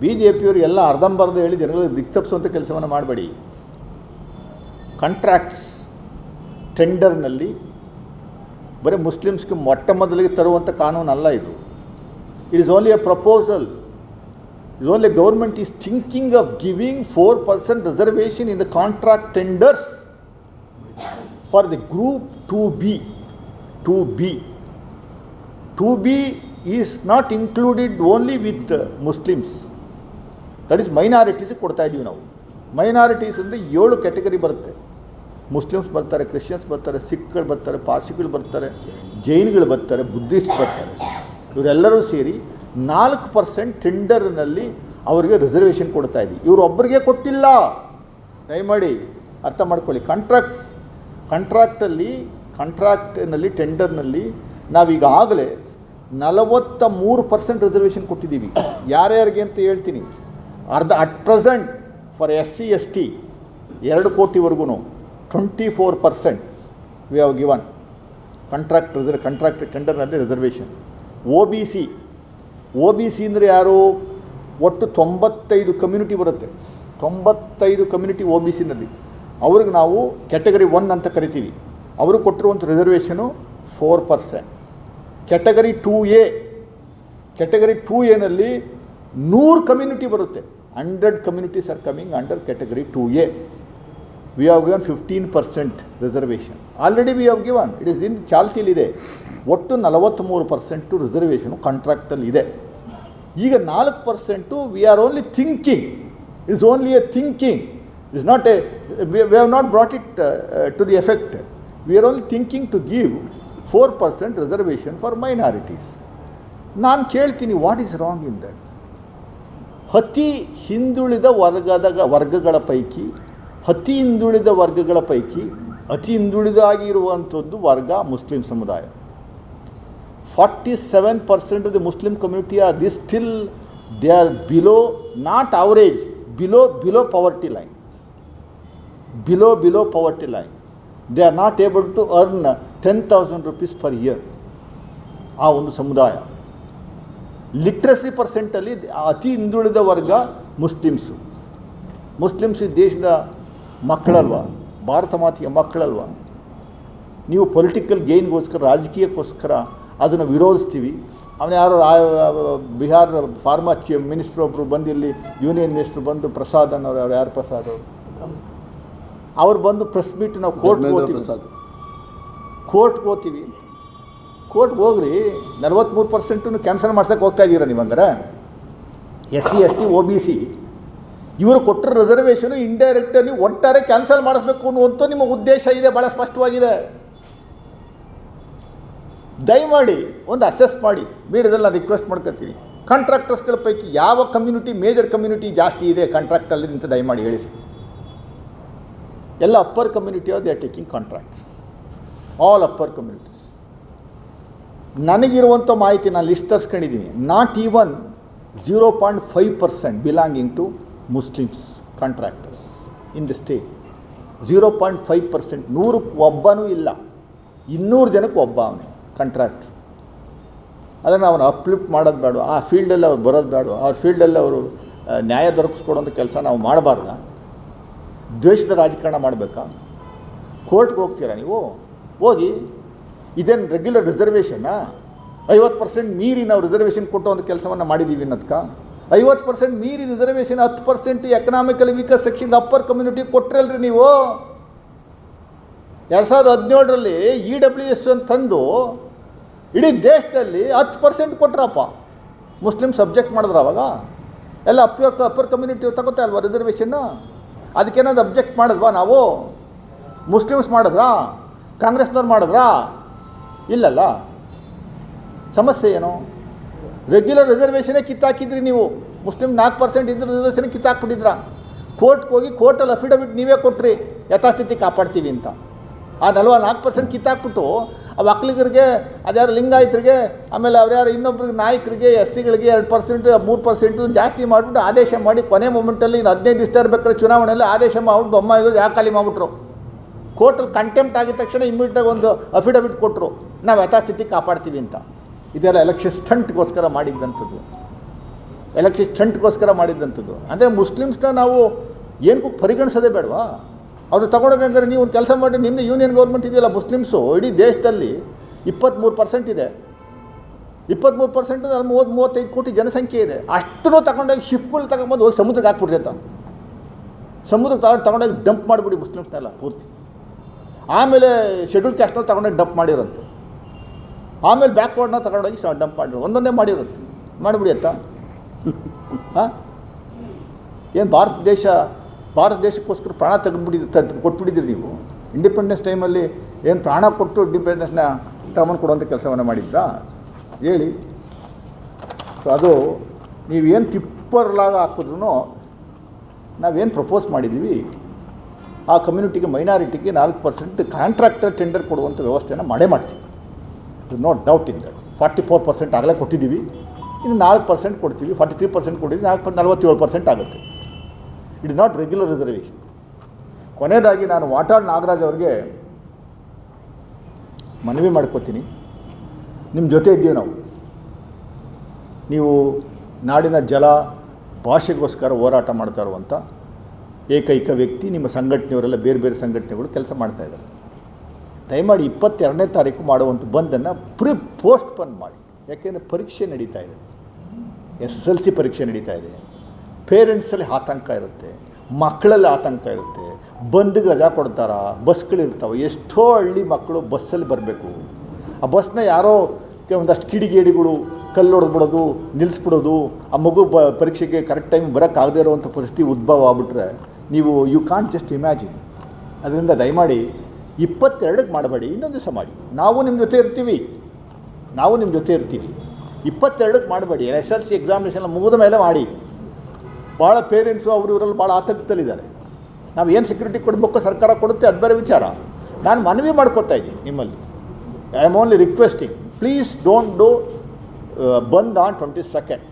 B J ಪಿಯವರು ಎಲ್ಲ ಅರ್ಧಂಬರ್ಧ ಹೇಳಿ ಜನಗಳಿಗೆ ದಿಕ್ತಪ್ಪಿಸುವಂಥ ಕೆಲಸವನ್ನು ಮಾಡಬೇಡಿ. ಕಾಂಟ್ರಾಕ್ಟ್ಸ್ ಟೆಂಡರ್ನಲ್ಲಿ ಬರೀ ಮುಸ್ಲಿಮ್ಸ್ಗೆ ಮೊಟ್ಟ ಮೊದಲಿಗೆ ತರುವಂಥ ಕಾನೂನು ಅಲ್ಲ ಇದು it is only a proposal is only government is thinking of giving four percent reservation in the contract tenders for the group two B two B two B is not included only with Muslims that is ಮೈನಾರಿಟೀಸಿಗೆ ಕೊಡ್ತಾ ಇದ್ದೀವಿ ನಾವು. Minorities ಅಂದರೆ ಏಳು category ಬರುತ್ತೆ. Muslims ಬರ್ತಾರೆ Christians ಬರ್ತಾರೆ ಸಿಖ್ಗಳು ಬರ್ತಾರೆ ಪಾರ್ಸಿಗಳು ಬರ್ತಾರೆ ಜೈನ್ಗಳು ಬರ್ತಾರೆ ಬುದ್ಧಿಸ್ಟ್ ಬರ್ತಾರೆ. ಇವರೆಲ್ಲರೂ ಸೇರಿ ನಾಲ್ಕು ಪರ್ಸೆಂಟ್ ಟೆಂಡರ್ನಲ್ಲಿ ಅವರಿಗೆ ರಿಸರ್ವೇಷನ್ ಕೊಡ್ತಾ ಇದ್ದೀವಿ ಇವರು ಒಬ್ಬರಿಗೆ ಕೊಟ್ಟಿಲ್ಲ. ದಯಮಾಡಿ ಅರ್ಥ ಮಾಡ್ಕೊಳ್ಳಿ. ಕಾಂಟ್ರಾಕ್ಟ್ಸ್ ಕಾಂಟ್ರಾಕ್ಟಲ್ಲಿ ಕಾಂಟ್ರಾಕ್ಟ್ನಲ್ಲಿ ಟೆಂಡರ್ನಲ್ಲಿ ನಾವೀಗಾಗಲೇ ನಲವತ್ತ ಮೂರು ಪರ್ಸೆಂಟ್ ರಿಸರ್ವೇಷನ್ ಕೊಟ್ಟಿದ್ದೀವಿ. ಯಾರ್ಯಾರಿಗೆ ಅಂತ ಹೇಳ್ತೀನಿ. ಅರ್ಧ at present for S C S T ಎರಡು ಕೋಟಿವರೆಗೂ twenty four percent we have given contract reserve contract ಟೆಂಡರ್ನಲ್ಲಿ reservation O B C O B C ಅಂದರೆ ಯಾರು? ಒಟ್ಟು ತೊಂಬತ್ತೈದು ಕಮ್ಯುನಿಟಿ ಬರುತ್ತೆ. ತೊಂಬತ್ತೈದು ಕಮ್ಯುನಿಟಿ ಒ ಬಿ ಸಿನಲ್ಲಿ ಅವ್ರಿಗೆ ನಾವು ಕ್ಯಾಟಗರಿ ಒನ್ ಅಂತ ಕರಿತೀವಿ. ಅವರು ಕೊಟ್ಟಿರುವಂಥ reservation four percent category two A category two ಎನಲ್ಲಿ ನೂರು ಕಮ್ಯುನಿಟಿ ಬರುತ್ತೆ. Hundred communities are coming under category two A we have given fifteen percent reservation already we have given it is in ಇದೆ. ಒಟ್ಟು ನಲವತ್ತ್ಮೂರು percent reservation ಕಾಂಟ್ರಾಕ್ಟಲ್ಲಿ ಇದೆ. ಈಗ ನಾಲ್ಕು percent we are only thinking is only a thinking is not a we have not brought it to the effect we are only thinking to give four percent reservation for minorities ನಾನು ಕೇಳ್ತೀನಿ what is wrong in that ಅತಿ ಹಿಂದುಳಿದ ವರ್ಗದ ವರ್ಗಗಳ ಪೈಕಿ ಅತಿ ಹಿಂದುಳಿದ ವರ್ಗಗಳ ಪೈಕಿ, ಅತಿ ಹಿಂದುಳಿದಾಗಿರುವಂಥದ್ದು ವರ್ಗ ಮುಸ್ಲಿಂ ಸಮುದಾಯ. Forty seven percent of the Muslim community are this still they are below not average below below poverty line below below poverty line they are not able to earn ten thousand rupees per year ಆ ಒಂದು ಸಮುದಾಯ. Literacy ಪರ್ಸೆಂಟಲ್ಲಿ ಅತಿ ಹಿಂದುಳಿದ ವರ್ಗ Muslims. Muslims ಈ ದೇಶದ ಮಕ್ಕಳಲ್ವ? ಭಾರತ ಮಾತೆಯ ಮಕ್ಕಳಲ್ವ? ನೀವು ಪೊಲಿಟಿಕಲ್ ಗೇನ್ಗೋಸ್ಕರ ರಾಜಕೀಯಕ್ಕೋಸ್ಕರ ಅದನ್ನು ವಿರೋಧಿಸ್ತೀವಿ. ಅವನು ಯಾರೋ ಬಿಹಾರ ಫಾರ್ಮಾ ಚೀಫ್ ಮಿನಿಸ್ಟ್ರ್ ಒಬ್ಬರು ಬಂದು ಇಲ್ಲಿ ಯೂನಿಯನ್ ಮಿನಿಸ್ಟ್ರು ಬಂದು ಪ್ರಸಾದ್ ಅನ್ನೋರು ಅವ್ರು ಯಾರು ಪ್ರಸಾದ್ ಅವರು? ಅವ್ರು ಬಂದು ಪ್ರೆಸ್ ಮೀಟ್ ನಾವು ಕೋರ್ಟ್ಗೆ ಹೋಗ್ತೀವಿ. ಪ್ರಸಾದ್. ಕೋರ್ಟ್ಗೆ ಹೋಗ್ತೀವಿ. ಕೋರ್ಟ್ಗೆ ಹೋಗ್ರಿ ನಲ್ವತ್ತ್ಮೂರು ಪರ್ಸೆಂಟನ್ನು ಕ್ಯಾನ್ಸಲ್ ಮಾಡ್ಸೋಕೆ ಹೋಗ್ತಾ ಇದ್ದೀರಾ ನೀವು ಅಂದರೆ S C, S T O B C. ಇವರು ಕೊಟ್ಟರೆ ರಿಸರ್ವೇಷನು ಇಂಡೈರೆಕ್ಟಲ್ಲಿ ಒಟ್ಟಾರೆ ಕ್ಯಾನ್ಸಲ್ ಮಾಡಿಸ್ಬೇಕು ಅನ್ನುವಂಥ ನಿಮ್ಮ ಉದ್ದೇಶ ಇದೆ ಭಾಳ ಸ್ಪಷ್ಟವಾಗಿದೆ. ದಯಮಾಡಿ ಒಂದು ಅಸೆಸ್ ಮಾಡಿ ಮೀಡಿಯಾದಲ್ಲಿ ನಾನು ರಿಕ್ವೆಸ್ಟ್ ಮಾಡ್ಕೊತೀನಿ ಕಾಂಟ್ರಾಕ್ಟರ್ಸ್ಗಳ ಪೈಕಿ ಯಾವ ಕಮ್ಯುನಿಟಿ ಮೇಜರ್ ಕಮ್ಯುನಿಟಿ ಜಾಸ್ತಿ ಇದೆ ಕಾಂಟ್ರಾಕ್ಟಲ್ಲಿ ಅಂತ ದಯಮಾಡಿ ಹೇಳಿ ಎಲ್ಲ upper community are they are taking contracts all upper communities ನನಗಿರುವಂಥ ಮಾಹಿತಿ ನಾನು list ತರಿಸ್ಕೊಂಡಿದ್ದೀನಿ. Not even zero point five percent belonging to Muslims contractors in the state zero point five percent ನೂರು ಒಬ್ಬನೂ ಇಲ್ಲ. ಇನ್ನೂರು ಜನಕ್ಕೆ ಒಬ್ಬ ಅವನು ಕಾಂಟ್ರಾಕ್ಟರ್ ಅದನ್ನು ಅವನು ಅಪ್ಲಿಫ್ಟ್ ಮಾಡೋದು ಬೇಡ, ಆ ಫೀಲ್ಡಲ್ಲಿ ಅವ್ರು ಬರೋದು ಬೇಡ, ಅವ್ರ ಫೀಲ್ಡಲ್ಲಿ ಅವರು ನ್ಯಾಯ ದೊರಕಿಸ್ಕೊಡೋಂಥ ಕೆಲಸ ನಾವು ಮಾಡಬಾರ್ದ. ದ್ವೇಷದ ರಾಜಕಾರಣ ಮಾಡಬೇಕಾ? ಕೋರ್ಟ್ಗೆ ಹೋಗ್ತೀರಾ ನೀವು? ಹೋಗಿ ಇದೇನು ರೆಗ್ಯುಲರ್ ರಿಸರ್ವೇಷನ್ನಾ ಐವತ್ತು ಪರ್ಸೆಂಟ್ ಮೀರಿ ನಾವು ರಿಸರ್ವೇಷನ್ ಕೊಟ್ಟು ಒಂದು ಕೆಲಸವನ್ನು ಮಾಡಿದ್ದೀವಿ ಅನ್ನೋದಕ್ಕ ಐವತ್ತು ಪರ್ಸೆಂಟ್ ಮೀರಿ ರಿಸರ್ವೇಷನ್ ಹತ್ತು percent economically weaker section upper community ಕೊಟ್ರಲ್ರಿ ನೀವು? ಎರಡು ಸಾವಿರದ ಹದಿನೇಳರಲ್ಲಿ ಇ ಡಬ್ಲ್ಯೂ ಎಸ್ ಅಂತ ತಂದು ಇಡೀ ದೇಶದಲ್ಲಿ ಹತ್ತು ಪರ್ಸೆಂಟ್ ಕೊಟ್ರಪ್ಪ. ಮುಸ್ಲಿಮ್ ಸಬ್ಜೆಕ್ಟ್ ಮಾಡಿದ್ರು ಅವಾಗ? ಎಲ್ಲ ಅಪ್ಪರ್ ಅಪ್ಪರ್ ಕಮ್ಯುನಿಟಿ ತಗೋತಾ ಅಲ್ವಾ ರಿಸರ್ವೇಷನ್ನು ಅದಕ್ಕೇನಾದ್ರು ಅಬ್ಜೆಕ್ಟ್ ಮಾಡಿದ್ವಾ ನಾವು? ಮುಸ್ಲಿಮ್ಸ್ ಮಾಡಿದ್ರಾ? ಕಾಂಗ್ರೆಸ್ನವ್ರು ಮಾಡಿದ್ರಾ? ಇಲ್ಲಲ್ಲ? ಸಮಸ್ಯೆ ಏನು? ರೆಗ್ಯುಲರ್ ರಿಸರ್ವೇಷನೇ ಕಿತ್ತಾಕಿದ್ರಿ ನೀವು. ಮುಸ್ಲಿಮ್ ನಾಲ್ಕು ಪರ್ಸೆಂಟ್ ಇದ್ದ ರಿಸರ್ವೇಷನ್ ಕಿತ್ತಾಕ್ಬಿಟ್ಟಿದ್ರ? ಕೋರ್ಟ್ಗೆ ಹೋಗಿ ಕೋರ್ಟಲ್ಲಿ ಅಫಿಡವಿಟ್ ನೀವೇ ಕೊಟ್ರಿ, ಯಥಾಸ್ಥಿತಿ ಕಾಪಾಡ್ತೀವಿ ಅಂತ. ಆ ನಲ್ವ ನಾಲ್ಕು ಪರ್ಸೆಂಟ್ ಕಿತ್ತಾಕ್ಬಿಟ್ಟು, ಆ ಒಕ್ಕಲಿಗರಿಗೆ ಅದ್ಯಾರು ಲಿಂಗಾಯಿತರಿಗೆ, ಆಮೇಲೆ ಅವ್ರ್ಯಾರು ಇನ್ನೊಬ್ರಿಗೆ, ನಾಯಕರಿಗೆ ಎಸ್ ಸಿಗಳಿಗೆ ಎರಡು ಪರ್ಸೆಂಟ್ ಮೂರು ಪರ್ಸೆಂಟು ಜಾಸ್ತಿ ಮಾಡಿಬಿಟ್ಟು ಆದೇಶ ಮಾಡಿ ಕೊನೆ ಮೂಮೆಂಟಲ್ಲಿ ಇನ್ನು ಹದಿನೈದು ದಿವಸ ಇರ್ಬೇಕಾದ್ರೆ ಚುನಾವಣೆಯಲ್ಲಿ ಆದೇಶ ಮಾಡ್ಬಿಟ್ಟು ಬೊಮ್ಮ ಇದು ಯಾಕೆ ಖಾಲಿ ಮಾಡಿಬಿಟ್ರು? ಕೋರ್ಟಲ್ಲಿ ಕಂಟೆಂಪ್ಟ್ ಆಗಿದ ತಕ್ಷಣ ಇಮ್ಮಿಡಿಯೇಟಾಗಿ ಒಂದು ಅಫಿಡವಿಟ್ ಕೊಟ್ಟರು ನಾವು ಯಥಾಸ್ಥಿತಿ ಕಾಪಾಡ್ತೀವಿ ಅಂತ. ಇದೆಲ್ಲ ಎಲೆಕ್ಷನ್ ಸ್ಟಂಟ್ಗೋಸ್ಕರ ಮಾಡಿದ್ದಂಥದ್ದು ಎಲೆಕ್ಷನ್ ಸ್ಟಂಟ್ಗೋಸ್ಕರ ಮಾಡಿದ್ದಂಥದ್ದು ಅಂದರೆ ಮುಸ್ಲಿಮ್ಸ್ನ ನಾವು ಏನಕ್ಕೂ ಪರಿಗಣಿಸೋದೇ ಬೇಡವಾ? ಅವರು ತಗೊಳಕಂದ್ರೆ ನೀವು ಒಂದು ಕೆಲಸ ಮಾಡಿ ನಿಮ್ಮದು ಯೂನಿಯನ್ ಗೌರ್ಮೆಂಟ್ ಇದೆಯಲ್ಲ ಮುಸ್ಲಿಮ್ಸು, ಇಡೀ ದೇಶದಲ್ಲಿ ಇಪ್ಪತ್ತ್ಮೂರು ಪರ್ಸೆಂಟ್ ಇದೆ. ಇಪ್ಪತ್ತ್ಮೂರು ಪರ್ಸೆಂಟ್ ಅಲ್ಲಿ ಮೂವತ್ತು ಮೂವತ್ತೈದು ಕೋಟಿ ಜನಸಂಖ್ಯೆ ಇದೆ. ಅಷ್ಟನ್ನು ತಗೊಂಡೋಗಿ ಶಿಪ್ಗಳು ತಗೊಂಬಂದು ಹೋಗಿ ಸಮುದ್ರಕ್ಕೆ ಹಾಕ್ಬಿಡ್ರಿ ಅಂತ. ಸಮುದ್ರಕ್ಕೆ ತಗೊಂಡು ತಗೊಂಡೋಗಿ ಡಂಪ್ ಮಾಡಿಬಿಡಿ ಮುಸ್ಲಿಮ್ಸ್ನೆಲ್ಲ ಪೂರ್ತಿ. ಆಮೇಲೆ ಶೆಡ್ಯೂಲ್ ಕ್ಯಾಸ್ಟ್ನ ತಗೊಂಡೋಗಿ ಡಂಪ್ ಮಾಡಿರುತ್ತೆ ಆಮೇಲೆ ಬ್ಯಾಕ್ವರ್ಡ್ನ ತಗೊಂಡೋಗಿ ಡಂಪ್ ಮಾಡಿರು ಒಂದೊಂದೇ ಮಾಡಿರುತ್ತೆ ಮಾಡಿಬಿಡಿ ಅಂತ. ಹಾಂ? ಏನು ಭಾರತ ದೇಶ, ಭಾರತ ದೇಶಕ್ಕೋಸ್ಕರ ಪ್ರಾಣ ತೆಗೆದುಬಿಟ್ಟಿದ್ದು ತ ಕೊಟ್ಬಿಟ್ಟಿದ್ದೀರಿ ನೀವು. ಇಂಡಿಪೆಂಡೆನ್ಸ್ ಟೈಮಲ್ಲಿ ಏನು ಪ್ರಾಣ ಕೊಟ್ಟು ಇಂಡಿಪೆಂಡೆನ್ಸ್ನ ತಗೊಂಡು ಕೊಡುವಂಥ ಕೆಲಸವನ್ನು ಮಾಡಿದ್ರಾ? ಹೇಳಿ. ಸೊ ಅದು ನೀವೇನು ತಿಪ್ಪರ್ಲಾಗ ಹಾಕಿದ್ರು ನಾವೇನು ಪ್ರಪೋಸ್ ಮಾಡಿದ್ದೀವಿ ಆ ಕಮ್ಯುನಿಟಿಗೆ ಮೈನಾರಿಟಿಗೆ ನಾಲ್ಕು ಪರ್ಸೆಂಟ್ ಕಾಂಟ್ರಾಕ್ಟರ್ ಟೆಂಡರ್ ಕೊಡುವಂಥ ವ್ಯವಸ್ಥೆಯನ್ನು ಮಾಡೇ ಮಾಡ್ತೀವಿ. Is not doubt in that forty four percent ಆಗಲೇ ಕೊಟ್ಟಿದ್ದೀವಿ. ಇನ್ನು ನಾಲ್ಕು ಪರ್ಸೆಂಟ್ ಕೊಡ್ತೀವಿ. ಫಾರ್ಟಿ ತ್ರೀ ಪರ್ಸೆಂಟ್ ಕೊಟ್ಟಿದ್ದೀವಿ. ನಾಲ್ಕು ನಲ್ವತ್ತೇಳು ಪರ್ಸೆಂಟ್ ಆಗುತ್ತೆ. It is not regular reservation ಕೊನೆಯದಾಗಿ ನಾನು ವಾಟಾಳ್ ನಾಗರಾಜ್ ಅವ್ರಿಗೆ ಮನವಿ ಮಾಡ್ಕೋತೀನಿ. ನಿಮ್ಮ ಜೊತೆ ಇದ್ದೀವಿ ನಾವು. ನೀವು ನಾಡಿನ ಜಲ, ಭಾಷೆಗೋಸ್ಕರ ಹೋರಾಟ ಮಾಡ್ತಾ ಇರುವಂಥ ಏಕೈಕ ವ್ಯಕ್ತಿ, ನಿಮ್ಮ ಸಂಘಟನೆಯವರೆಲ್ಲ ಬೇರೆ ಬೇರೆ ಸಂಘಟನೆಗಳು ಕೆಲಸ ಮಾಡ್ತಾ ಇದ್ದಾರೆ. ದಯಮಾಡಿ ಇಪ್ಪತ್ತೆರಡನೇ ತಾರೀಕು ಮಾಡುವಂಥ ಬಂದನ್ನು ಪ್ರಿ ಪೋಸ್ಟ್ ಪನ್ ಮಾಡಿ. ಯಾಕೆಂದರೆ ಪರೀಕ್ಷೆ ನಡೀತಾ ಇದೆ. ಎಸ್ ಎಸ್ ಎಲ್ ಸಿ ಪರೀಕ್ಷೆ ನಡೀತಾ ಇದೆ. ಪೇರೆಂಟ್ಸಲ್ಲಿ ಆತಂಕ ಇರುತ್ತೆ. ಮಕ್ಕಳಲ್ಲಿ ಆತಂಕ ಇರುತ್ತೆ. ಬಂದಿಗೆ ರಜಾ ಕೊಡ್ತಾರಾ ಬಸ್ಗಳಿರ್ತಾವೆ ಎಷ್ಟೋ ಹಳ್ಳಿ ಮಕ್ಕಳು ಬಸ್ಸಲ್ಲಿ ಬರಬೇಕು. ಆ ಬಸ್ನ ಯಾರೋ ಒಂದಷ್ಟು ಕಿಡಿಗೇಡಿಗಳು, ಕಲ್ಲು ಬಿಡೋದು ನಿಲ್ಲಿಸ್ಬಿಡೋದು ಆ ಮಗು ಪರೀಕ್ಷೆಗೆ ಕರೆಕ್ಟ್ ಟೈಮ್ ಬರೋಕ್ಕಾಗದೇ ಇರುವಂಥ ಪರಿಸ್ಥಿತಿ ಉದ್ಭವ ಆಗ್ಬಿಟ್ರೆ ನೀವು ಯು ಕಾಂಟ್ ಜಸ್ಟ್ ಇಮ್ಯಾಜಿನ್ ಅದರಿಂದ ದಯಮಾಡಿ ಇಪ್ಪತ್ತೆರಡಕ್ಕೆ ಮಾಡಬೇಡಿ, ಇನ್ನೊಂದು ದಿವಸ ಮಾಡಿ. ನಾವು ನಿಮ್ಮ ಜೊತೆ ಇರ್ತೀವಿ. ನಾವು ನಿಮ್ಮ ಜೊತೆ ಇರ್ತೀವಿ. ಇಪ್ಪತ್ತೆರಡಕ್ಕೆ ಮಾಡಬೇಡಿ. ಎಸ್ ಎಲ್ ಸಿ ಎಕ್ಸಾಮಿನೇಷನ್ ಮುಗಿದ ಮೇಲೆ ಮಾಡಿ. ಭಾಳ ಪೇರೆಂಟ್ಸು ಅವರು, ಇವರಲ್ಲಿ ಭಾಳ ಆತಂಕದಲ್ಲಿದ್ದಾರೆ. ನಾವು ಏನು ಸೆಕ್ಯೂರಿಟಿ ಕೊಡಬೇಕು, ಸರ್ಕಾರ ಕೊಡುತ್ತೆ, ಅದು ಬೇರೆ ವಿಚಾರ. ನಾನು ಮನವಿ ಮಾಡ್ಕೊತಾ ಇದ್ದೀನಿ ನಿಮ್ಮಲ್ಲಿ. I am only requesting please don't do bandh on twenty second